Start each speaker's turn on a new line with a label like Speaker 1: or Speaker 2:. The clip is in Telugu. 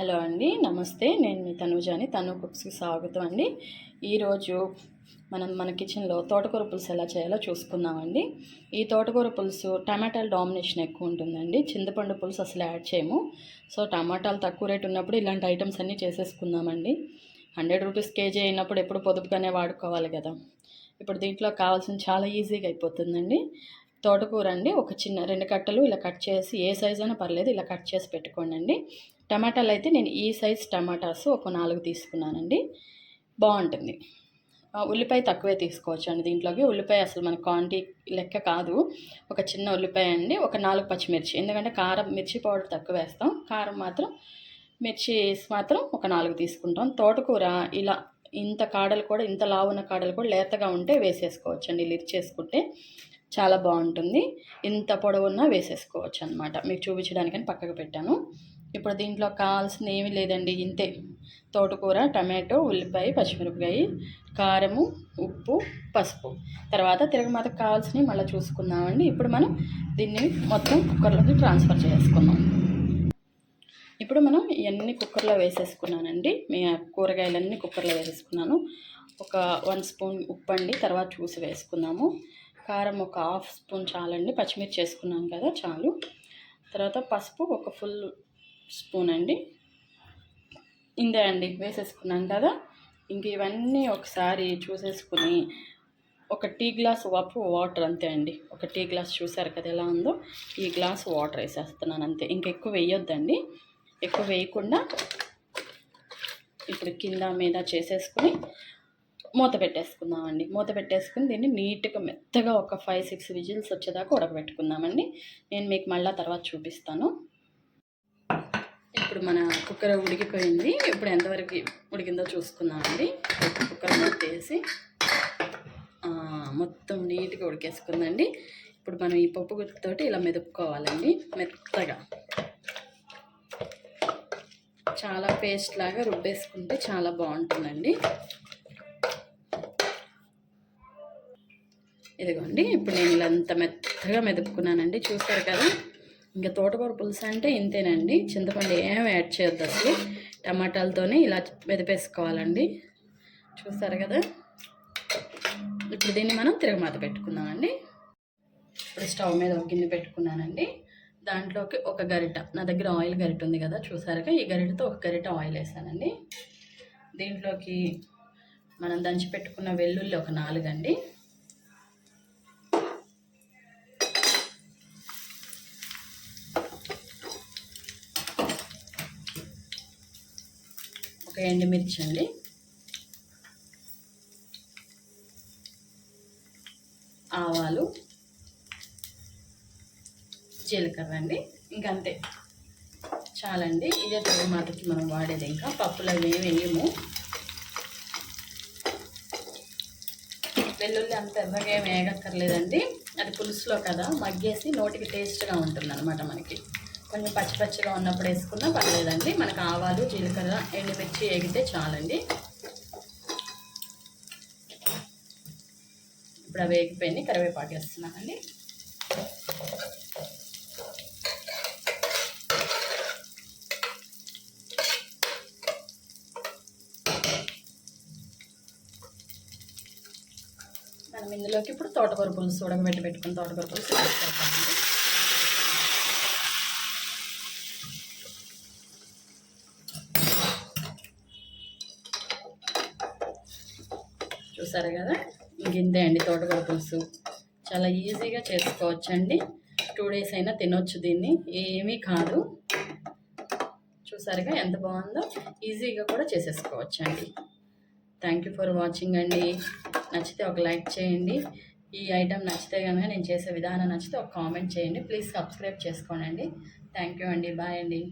Speaker 1: హలో అండి నమస్తే. నేను మీ తనుజాని తను కుక్స్కి స్వాగతం అండి. ఈరోజు మనం మన కిచెన్లో తోటకూర పులుసు ఎలా చేయాలో చూసుకుందామండి. ఈ తోటకూర పులుసు టమాటాల డామినేషన్ ఎక్కువ ఉంటుందండి. చింతపండు పులుసు అసలు యాడ్ చేయము. సో టమాటాలు తక్కువ రేట్ ఉన్నప్పుడు ఇలాంటి ఐటమ్స్ అన్నీ చేసేసుకుందామండి. హండ్రెడ్ రూపీస్ కేజీ అయినప్పుడు ఎప్పుడు పొదుపుగానే వాడుకోవాలి కదా. ఇప్పుడు దీంట్లో కావాల్సిన చాలా ఈజీగా అయిపోతుందండి. తోటకూర అండి ఒక చిన్న రెండు కట్టలు ఇలా కట్ చేసి ఏ సైజ్ అయినా పర్లేదు ఇలా కట్ చేసి పెట్టుకోండి అండి. టమాటాలు అయితే నేను ఈ సైజ్ టమాటాస్ ఒక నాలుగు తీసుకున్నానండి. బాగుంటుంది. ఉల్లిపాయ తక్కువే తీసుకోవచ్చు అండి దీంట్లోకి. ఉల్లిపాయ అసలు మన క్వాంటిటీ లెక్క కాదు. ఒక చిన్న ఉల్లిపాయ అండి ఒక నాలుగు పచ్చిమిర్చి. ఎందుకంటే కారం మిర్చి పౌడర్ తక్కువ వేస్తాం. కారం మాత్రం మిర్చి మాత్రం ఒక నాలుగు తీసుకుంటాం. తోటకూర ఇలా ఇంత కాడలు కూడా ఇంత లావున్న కాడలు కూడా లేతగా ఉంటే వేసేసుకోవచ్చు అండి ఇలా చాలా బాగుంటుంది. ఇంత పొడవున్నా వేసేసుకోవచ్చు అనమాట మీకు చూపించడానికని పక్కకు పెట్టాను. ఇప్పుడు దీంట్లో కావాల్సింది ఏమీ లేదండి. ఇంతే. తోటకూర టమాటో ఉల్లిపాయ పచ్చిమిరపకాయ కారము ఉప్పు పసుపు. తర్వాత తిరగమాతకు కావాల్సినవి మళ్ళీ చూసుకుందామండి. ఇప్పుడు మనం దీన్ని మొత్తం కుక్కర్లోకి ట్రాన్స్ఫర్ చేసుకుందాం. ఇప్పుడు మనం ఇవన్నీ కుక్కర్లో వేసేసుకున్నానండి. మీ కూరగాయలన్నీ కుక్కర్లో వేసేసుకున్నాను. ఒక వన్ స్పూన్ ఉప్పు అండి తర్వాత చూసి వేసుకుందాము. కారం ఒక హాఫ్ స్పూన్ చాలండి. పచ్చిమిర్చి వేసుకున్నాం కదా చాలు. తర్వాత పసుపు ఒక ఫుల్ స్పూన్ అండి. ఇందే అండి వేసేసుకున్నాం కదా. ఇంక ఇవన్నీ ఒకసారి చూసేసుకుని ఒక టీ గ్లాస్ వప్పు వాటర్ అంతే అండి. ఒక టీ గ్లాస్ చూసారు కదా ఎలా ఉందో? ఈ గ్లాస్ వాటర్ వేసేస్తున్నాను అంతే. ఇంకెక్కువ వేయొద్దండి. ఎక్కువ వేయకుండా ఇప్పుడు కింద మీద చేసేసుకుని మూత పెట్టేసుకుందామండి. మూత పెట్టేసుకుని దీన్ని నీట్గా మెత్తగా ఒక ఫైవ్ సిక్స్ విజిల్స్ వచ్చేదాకా ఉడకబెట్టుకుందామండి. నేను మీకు మళ్ళీ తర్వాత చూపిస్తాను. ఇప్పుడు మన కుక్కర్ ఉడికిపోయింది. ఇప్పుడు ఎంతవరకు ఉడికిందో చూసుకుందామండి. కుక్కర్ మూత వేసి మొత్తం నీట్గా ఉడికేసుకుందండి. ఇప్పుడు మనం ఈ పప్పు గుర్తుతోటి ఇలా మెదుపుకోవాలండి. మెత్తగా. చాలా పేస్ట్ లాగా రుబ్బేసుకుంటే చాలా బాగుంటుందండి. ఇదిగోండి ఇప్పుడు నేను ఇలా అంత మెత్తగా మెదుపుకున్నానండి. చూస్తారు కదా? ఇంకా తోటకూర పులుసు అంటే ఇంతేనండి. చింతపండు ఏం యాడ్ చేయొద్దు అసలు. టమాటాలతోనే ఇలా మెదిపేసుకోవాలండి. చూస్తారు కదా? ఇప్పుడు దీన్ని మనం తిరగమాత పెట్టుకుందామండి. ఇప్పుడు స్టవ్ మీద ఒక గిన్నె పెట్టుకున్నానండి. దాంట్లోకి ఒక గరిట. నా దగ్గర ఆయిల్ గరిట ఉంది కదా చూసారుగా? ఈ గరిటతో ఒక గరిట ఆయిల్ వేసానండి. దీంట్లోకి మనం దంచి పెట్టుకున్న వెల్లుల్లి ఒక నాలుగండి. ఎండుమిర్చి అండి ఆవాలు జీలకర్ర అండి. ఇంకంతే. చాలండి. ఇదే మాటకి మనం వాడేది ఇంకా. పప్పులు అవి వేయము. వెల్లుల్లి అంత ఎర్రగా ఏమి వేయక్కర్లేదండి. అది పులుసులో కదా మగ్గేసి నోటికి టేస్ట్గా ఉంటుంది అనమాట మనకి. కొంచెం పచ్చి పచ్చిగా ఉన్నప్పుడు వేసుకున్నా పర్లేదండి. మనకు ఆవాలు జీలకర్ర ఎండుమిర్చి వేగితే చాలండి. ఇప్పుడు అవి వేగిపోయింది. కరివేపాకు వేస్తున్నానండి. మనం ఇందులోకి ఇప్పుడు తోటకూర పులుసు ఉడకబెట్టి పెట్టుకుని తోటకూర పులుసు వేసుకోవాలండి చూసారు కదా? ఇంకింతే అండి తోటకూర పులుసు. చాలా ఈజీగా చేసుకోవచ్చండి. టూ డేస్ అయినా తినొచ్చు దీన్ని. ఏమీ కాదు. చూసారుగా ఎంత బాగుందో? ఈజీగా కూడా చేసేసుకోవచ్చండి. థ్యాంక్ యూ ఫర్ వాచింగ్ అండి. నచ్చితే ఒక లైక్ చేయండి. ఈ ఐటెం నచ్చితే కనుక నేను చేసే విధానం నచ్చితే ఒక కామెంట్ చేయండి. ప్లీజ్ సబ్స్క్రైబ్ చేసుకోండి థ్యాంక్ యూ అండి. బాయ్ అండి.